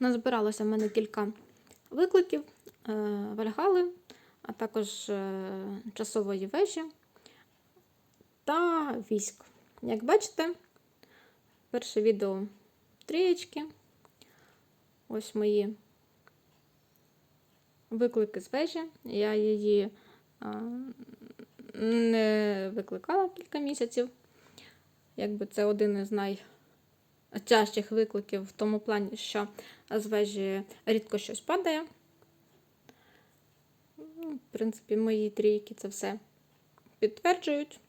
Назбиралося в мене кілька викликів е, Вальгали, а також е, часової вежі та військ. Як бачите, перше відео трієчки. Ось мої виклики з вежі. Я її не викликала кілька місяців. Якби це один із найтяжчих викликів в тому плані, що з вежі рідко щось падає. Ну, В принципі, мої трійки це все підтверджують.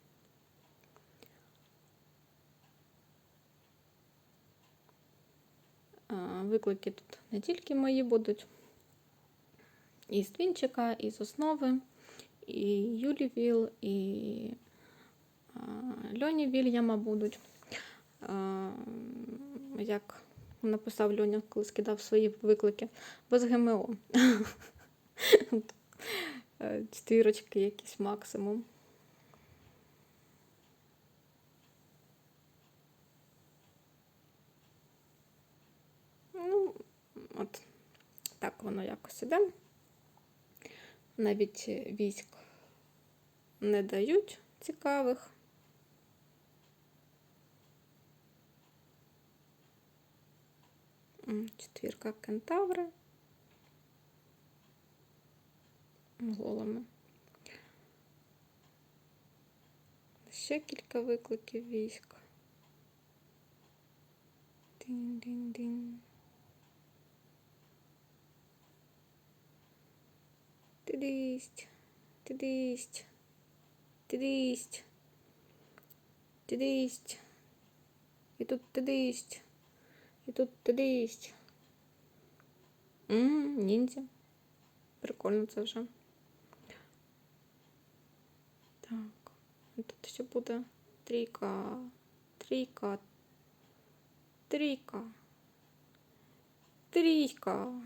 Виклики тут не тільки мої будуть. І з Твінчика, і з основи, і Юлі Віл, і а, Льоні Вільяма будуть. А, Як написав Льоня, коли скидав свої виклики, без ГМО. Е, Чотирочки якісь максимум. Ну, от так воно якось іде. Навіть військ не дають цікавих. Четвірка кентаври. Голами. Ще кілька викликів військ. Дин-дин-дин. Тидисть, тидисть, тидисть, тидисть. І тут тидисть, і тут тидисть. Ммм, ніндзя. Прикольно це вже. Так, тут ще буде трійка, трійка, трійка, трійка.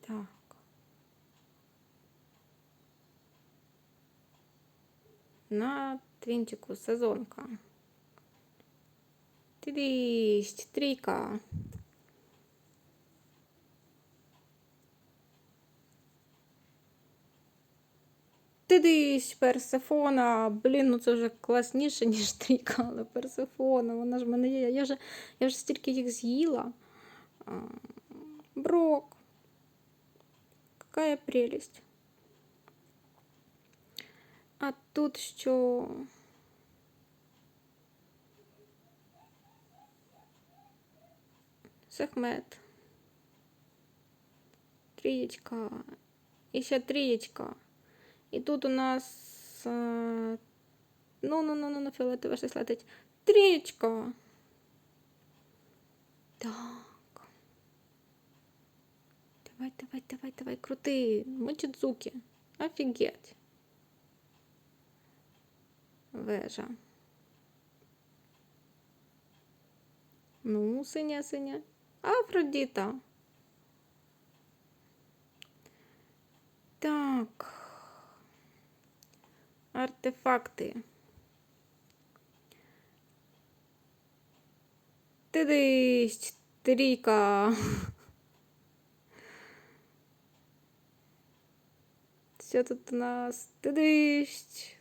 Так. На твінчику сезонка. Тидість, трійка. Тидись, Персефона. Блін, ну це вже класніше, ніж трійка, але Персефона. Вона ж в мене є. Я вже, я вже стільки їх з'їла. А, Брок. Какая прелесть. А тут що? Сехмет. Трієчка. І ще трієчка. І тут у нас. е, Ну, ну, ну, ну, ну, фіолетове щось летить. Трієчка. Так. Давай, давай, давай, давай, крути. Мочидзуки. Офігеть. Вежа. Ну, синя, синя. Афродіта. Так. Артефакти. Тидись, трійка. Що тут у нас? Тидись.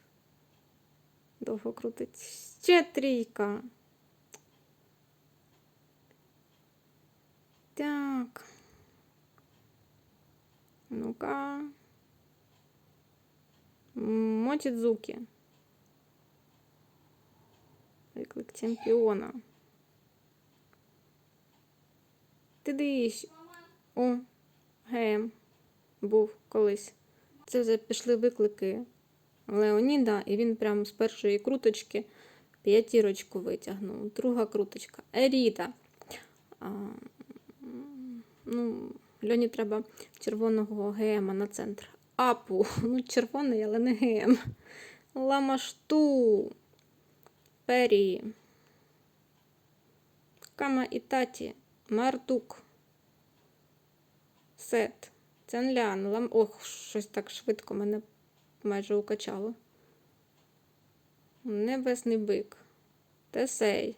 Довго крутить. Ще трійка. Так. Ну-ка. Мотідзуки. Виклик чемпіона. Ти дивись. О, ГМ був колись. Це вже пішли виклики Леоніда, і він прямо з першої круточки п'ятірочку витягнув. Друга круточка. Еріда. А, ну, Льоні треба червоного ГМа на центр. Апу. Ну, червоний, але не ГМ. Ламашту. Пері. Кама Ітаті. Мардук. Сет. Ценлян. Лам... Ох, щось так швидко мене майже укачало. Небесний бик. Тесей.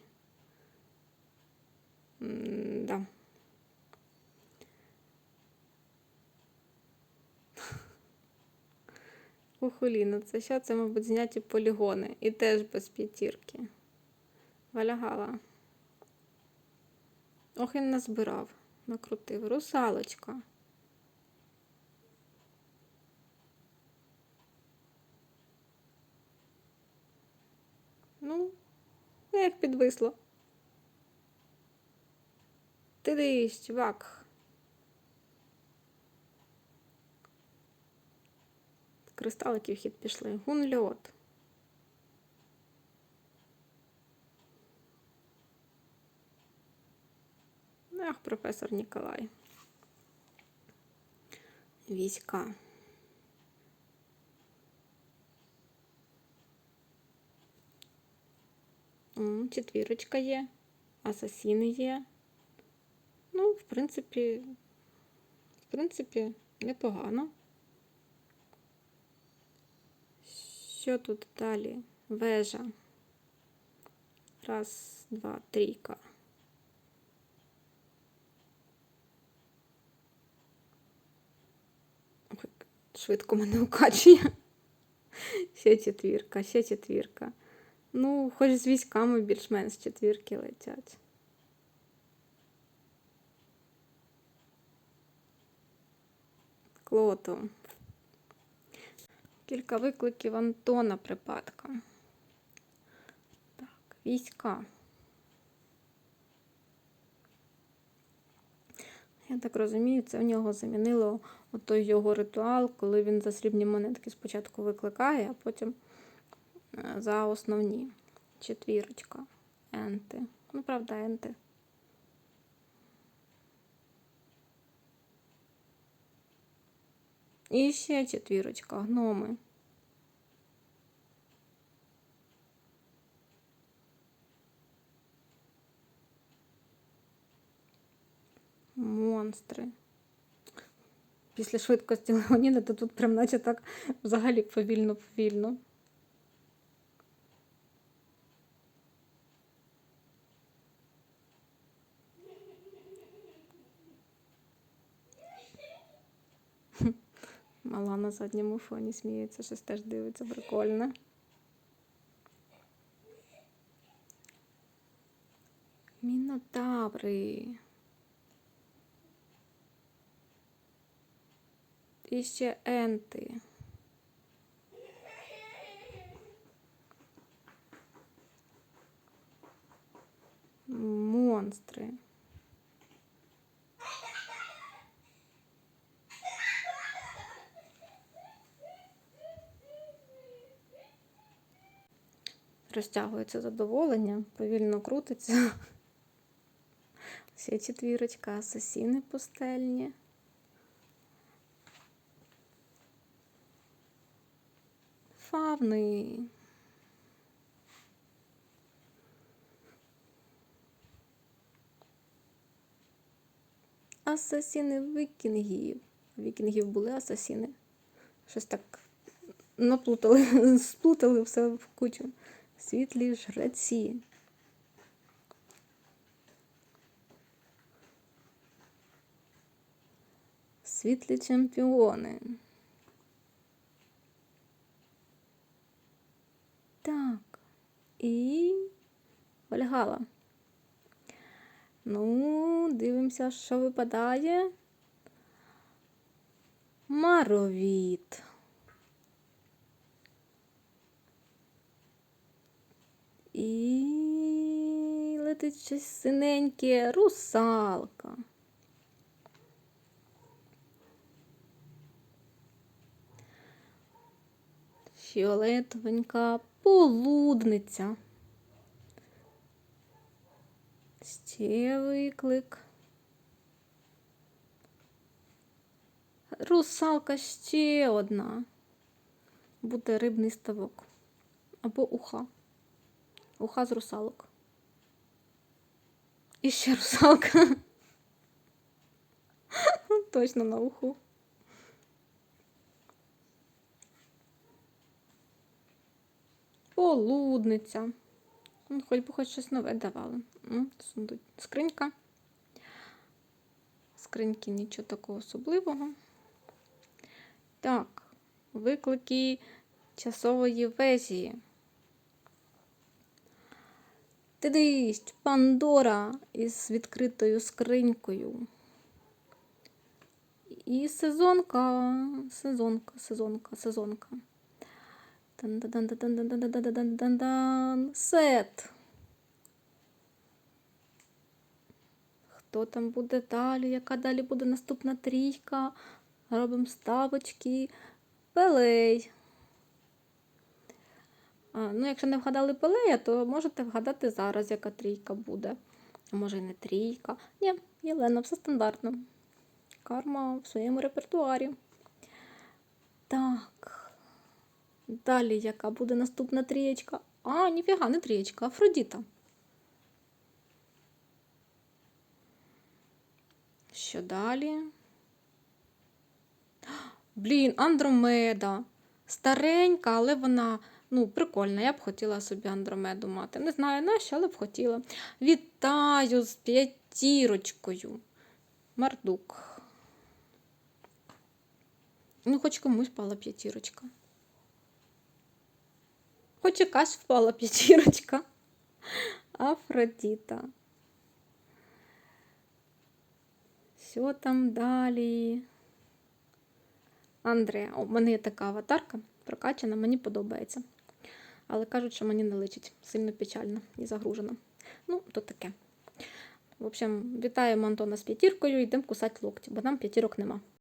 Хухуліна, це що? Це, мабуть, зняті полігони. І теж без п'ятірки. Валягала. Ох, він назбирав, накрутив. Русалочка. Ну, як підвисло. Ти дивись, чувак. Кристалики в хід пішли. Гунльот. Ах, професор Ніколай. Війська. Четвірочка є. Асасіни є. Ну, в принципі, в принципі, непогано. Що тут далі? Вежа. Раз, два, трійка. Швидко мене укачує. Ще четвірка, ще четвірка. Ну, хоч з військами більш-менш четвірки летять. Клото. Кілька викликів Антона припадка. Так, війська. Я так розумію, це в нього замінило отой його ритуал, коли він за срібні монетки спочатку викликає, а потім е, за основні. Четвірочка. Енти. Ну, правда, енти. І ще четвірочка, гноми. Монстри. Після швидкості Леоніда, то тут прям наче так взагалі повільно-повільно. Мала на задньому фоні сміється, щось теж дивиться прикольно. Мінотаври. І ще енти. Монстри. Розтягується задоволення, повільно крутиться. Ще четвірочка, асасіни пустельні. Фавни. Асасіни вікінгів. Вікінгів були асасіни. Щось так наплутали, сплутали все в кучу. Світлі жреці. Світлі чемпіони. Так. І Вальгала. Ну, дивимося, що випадає. Маровіт. І летить щось синеньке, русалка. Фіолетовенька полудниця. Ще виклик. Русалка ще одна. Буде рибний ставок. Або уха. Уха з русалок. І ще русалка. Точно на уху. Полудниця. Ну, Хоч би хоч щось нове давали. М. Скринька. Скриньки нічого такого особливого. Так, виклики часової везії. Ти дищ, Пандора із відкритою скринькою. І сезонка, сезонка, сезонка, сезонка. Сет. Хто там буде далі? Яка далі буде наступна трійка? Робимо ставочки. Пелей. Ну, якщо не вгадали Пелея, то можете вгадати зараз, яка трійка буде. А може, і не трійка. Ні, Єлена, все стандартно. Карма в своєму репертуарі. Так. Далі, яка буде наступна трієчка? А, ніфіга, не трієчка, Афродіта. Що далі? Блін, Андромеда. Старенька, але вона ну, прикольна. Я б хотіла собі Андромеду мати. Не знаю на що, але б хотіла. Вітаю з п'ятірочкою. Мардук. Ну, хоч комусь впала п'ятірочка. Хоч якась впала п'ятірочка. Афродіта. Що там далі? Андреа. У мене є така аватарка прокачана, мені подобається. Але кажуть, що мені не личить. Сильно печально і загружено. Ну, то таке. В общем, вітаємо Антона з п'ятіркою, йдемо кусати локті, бо нам п'ятірок нема.